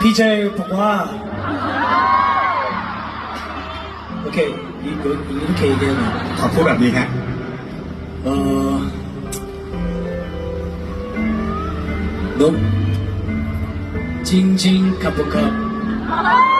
พี่เจบอกว่าโอเคอีกอีกเคเดียวขอพูดแบบนี้ฮะเออนุ่มจริงจกับกับ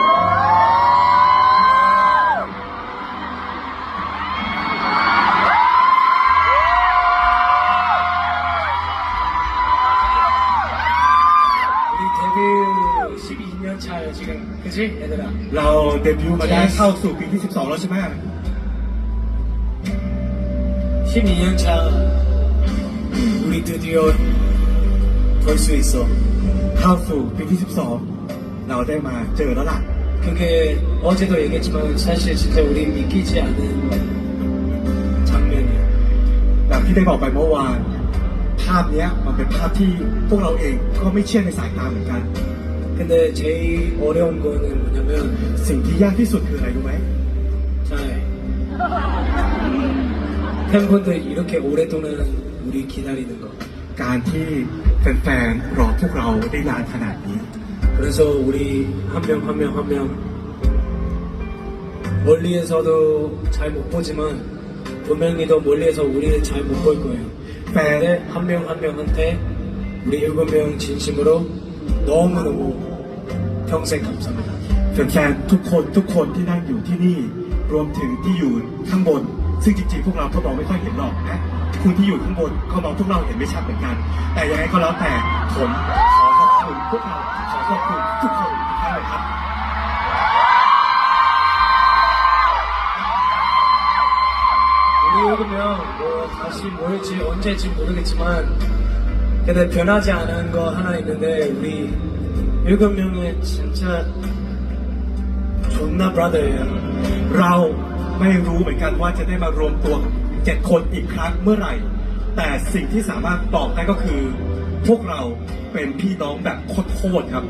12년 차예요 지금 그지 얘들아 เราเดบิวต์มาได้เข้าสู่ปีที่ 12 แล้วใช่ไหม 12년 차 우리 드디어 볼 수 있어 เข้าสู่ปีที่ 12 เราได้มาเจอแล้วล่ะ 그게 어제도 얘기했지만 사실 진짜 우리 믿기지 않은 장면이야 แบบที่ได้บอกไปเมื่อวาน ภาพเนี้ยมันเป็นภาพที่พวกเราเองก็ไม่เชื่อในสายตาเหมือนกัน 근데 제일 어려운 거는 뭐냐면 สิ่งที่ยากที่สุดคืออะไรรู้ไหม 잘 팬분들 이렇게 오랫동안 우리 기다리는 거 การที่แฟนๆรอพวกเราได้นานขนาดนี้ 그래서 우리 한 명 한 명 한 명 멀리에서도 잘 못 보지만 분명히 더 멀리에서 우리를 잘 못 볼 거예요 แฟน 근데 한 명 한 명한테 우리 일곱 명 진심으로 너무너무 평생 감사합니다. แฟนๆทุกคนทุกคนที่นั่งอยู่ที่นี่ รวมถึงที่อยู่ข้างบน ซึ่งจริงๆ พวกเราก็มองไม่ค่อยเห็นหรอกนะ คุณที่อยู่ข้างบนก็มองพวกเราเห็นไม่ชัดเหมือนกัน แต่ยังไงก็แล้วแต่ผมขอขอบคุณพวกเราขอขอบคุณทุกคนอีกครั้งเลยครับ 우리 읽으면 뭐 다시 모일지 언제지 모르겠지만 근데 변하지 않은 거 하나 있는데 우리 일곱 명은 진짜 존나 브라더예요. เราไม่รู้เหมือนกันว่าจะได้มารวมตัวเจ็ดคนอีกครั้งเมื่อไหร่ แต่สิ่งที่สามารถบอกได้ก็คือ พวกเราเป็นพี่น้องแบบโคตรๆครับ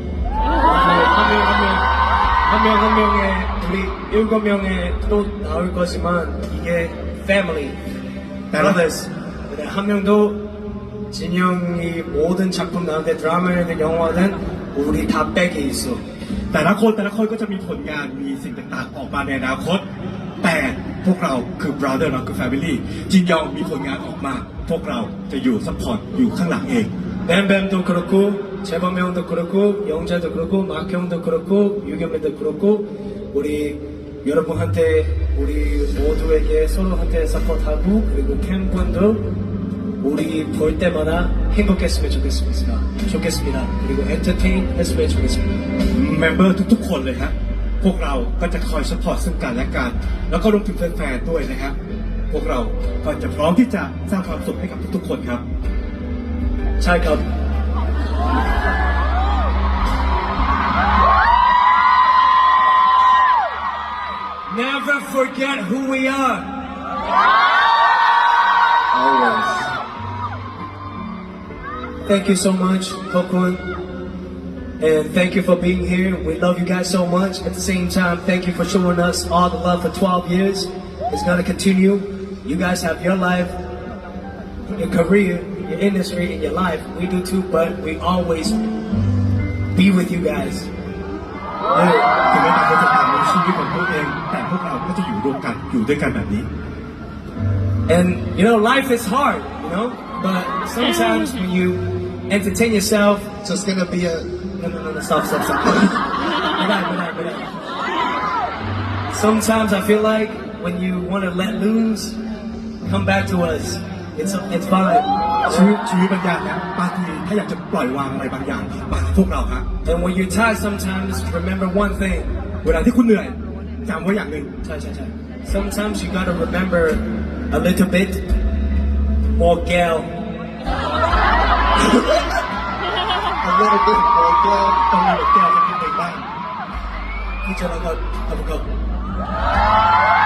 한 명 한 명 한 명 한 명의 우리 일곱 명의 또 나올 거지만 이게 family brothers 근데 한 명도 진영이 모든 작품 나한테 드라마든 영화든 우리 다 백에 있어 แต่ละคนแต่ละคนก็จะมีผลงานมีสิ่งต่างๆ ออกมาในอนาคต แต่พวกเราคือ brother เราคือ family จินยองมีผลงานออกมา พวกเราจะอยู่ support อยู่ข้างหลังเอง 뱀뱀도 그렇고 재범 형도 그렇고 영자도 그렇고 막 형도 그렇고 유겸이도 그렇고 우리 여러분한테 우리 모두에게 서로한테 서포트하고 그리고 팬분도 우리 볼 때마다 행복했으면 좋겠습니다. 좋겠습니다. 그리고 엔터테인 했으면 좋겠습니다. member ทุกๆ คนเลยฮะพวกเราก็จะคอย support ซึ่งกันและกัน แล้วก็รวมถึงแฟนๆด้วยนะครับ พวกเราก็จะพร้อมที่จะสร้างความสุขให้กับทุกๆ คนครับ 찰컵 Never forget who we are. always Thank you so much, Pokun. And thank you for being here. We love you guys so much. At the same time, thank you for showing us all the love for 12 years. It's gonna continue. You guys have your life, your career, your industry, and your life. We do too, but we always be with you guys. ถึงแม้ต่างคนจะต่างมีชีวิตของตัวเอง แต่พวกเราก็จะอยู่รวมกันอยู่ด้วยกันแบบนี้ And you know, life is hard, you know. But sometimes when you entertain yourself, so it's gonna be a no, no, no, no, stop, stop, stop. Relax, relax, relax. Sometimes I feel like when you want to let loose, come back to us. It's it's fine. ชีวิตชีวิตบางอย่างนะบางทีถ้าอยากจะปล่อยวางอะไรบางอย่างมาหาพวกเราฮะ And when you're tired, sometimes remember one thing. เวลาที่คุณเหนื่อยจำไว้อย่างหนึ่ง Chai, chai, chai. Sometimes you gotta remember a little bit more gal. เอาเรื่องเรื่องของแก้วต้องมีแก้วสักนิดหนึ่งบ้าง Put your leg up, up, up.